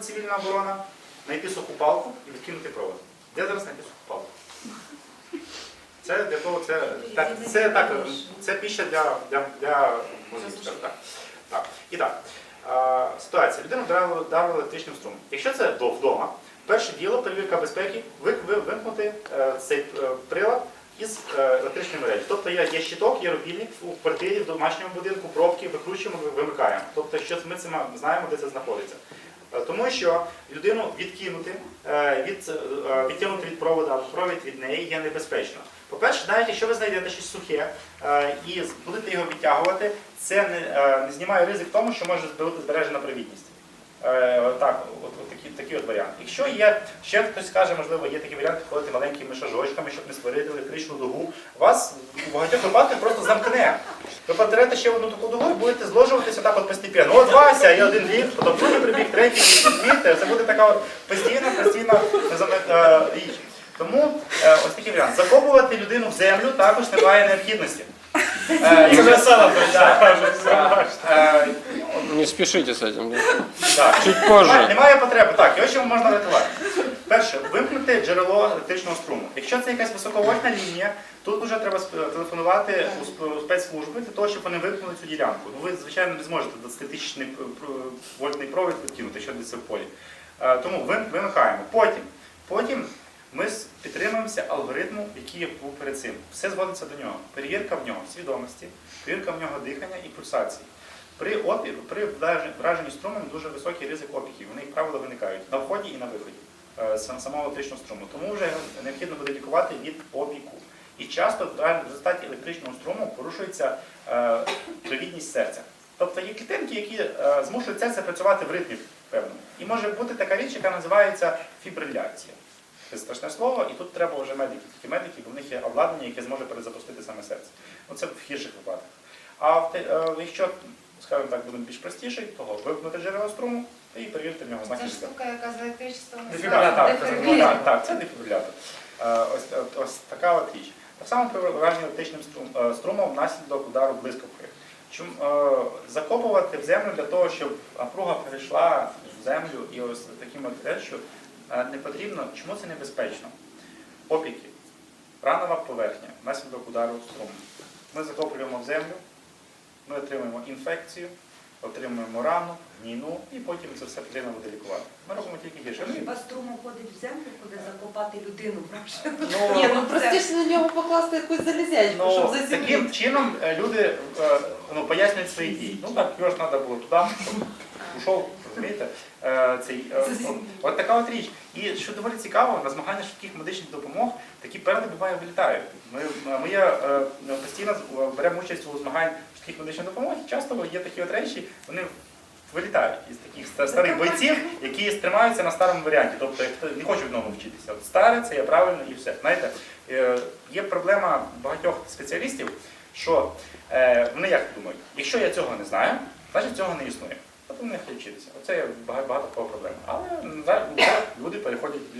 цивільна оборона, знайти суху палку і відкинути провод. Де зараз знайти суху палку? Це для того, це так, це так, це піща для, для, для мозгів, так. так. І так, е, ситуація. Людину вдарили, електричним струмом. Якщо це вдома, перше діло, перевірка безпеки, ви, ви, вимкнути е, цей е, прилад із е, електричної мережі. Тобто є щиток, є рубільник у квартирі, в домашньому будинку, пробки, викручуємо, вимикаємо. Тобто, що ми це знаємо, де це знаходиться. Е, Тому що людину відкинути, е, від, е, відтягнути від провода, або провід від неї є небезпечно. По-перше, навіть якщо ви знайдете щось сухе і будете його відтягувати, це не, не знімає ризик тому, що може бути збережена провідність. Е, Так, от, от такі, такі от варіанти. Якщо є, ще хтось скаже, можливо, є такі варіанти ходити маленькими шажочками, щоб не створити електричну дугу, вас в багатьох випадках просто замкне. Ви потерете ще одну таку дугу і будете зложуватися так от постепенно. От Вася, і один ліг, потім другий прибіг, третій ліг. Це буде така от постійна, постійна е, річ. Тому е, ось такий варіант. Закопувати людину в землю також немає необхідності. Це Не спешите с этим. да. так. Чуть Немає, позже. немає потреби. Так, його ще можна рятувати. Перше, вимкнути джерело електричного струму. Якщо це якась високовольтна лінія, тут вже треба телефонувати у спецслужби для того, щоб вони вимкнули цю ділянку. Ну, ви, звичайно, не зможете 20 тисячний вольтний провід відкинути, що десь в полі. Е, Тому ви- вимикаємо. Потім, потім ми підтримуємося алгоритму, який був перед цим. Все зводиться до нього. Перевірка в нього свідомості, перевірка в нього дихання і пульсації. При опіру, при враженні- струмом дуже високий ризик опіків. Вони, як правило, виникають на вході і на виході е, сам- самого електричного струму. Тому вже необхідно буде лікувати від опіку. І часто в результаті електричного струму порушується е, провідність серця. Тобто є клітинки, які е, змушують серце працювати в ритмі певному. І може бути така річ, яка називається фібриляція. Це страшне слово, і тут треба вже медики, тільки медики, бо в них є обладнання, яке зможе перезапустити саме серце. Ну це в гірших випадках. А в е, якщо, скажімо так, буде більш простіший, то вимкнути джерело струму і перевірити в нього знак Це штука, яка з електричеством так, так, так, це дефібрилятор. Е, Ось, ось така от річ. Так само при враженні електричним струм- е, струмом внаслідок удару блискавки. Чим е, закопувати в землю для того, щоб напруга перейшла в землю і ось таким от речі не потрібно. Чому це небезпечно? Опіки, ранова поверхня внаслідок удару струму. Ми закоплюємо в землю, ми отримуємо інфекцію, отримуємо рану, гнійну, і потім це все потрібно буде лікувати. Ми робимо тільки гірше. Ну, Хіба струм уходить в землю, куди закопати людину? Ну, Ні, ну простіше на нього покласти якусь залізячку, щоб Ну, заземлити. таким чином е, люди е, ну, пояснюють свої дії. Ну так, його ж треба було туди, пішов, розумієте? Е, Цей, е, от, от така от річ. І що доволі цікаво, на змаганнях швидких медичних допомог такі перли буває вилітають. Ми, ми е, постійно беремо участь у змаганнях швидких медичних допомог, і часто є такі от речі, вони вилітають із таких старих бойців, які стримаються на старому варіанті. Тобто не хочуть в новому вчитися. От старе це є правильно і все. Знаєте, е, є проблема багатьох спеціалістів, що е, вони як думають, якщо я цього не знаю, значить цього не існує. Вони не вчитися. Оце є багато, проблем. Але люди переходять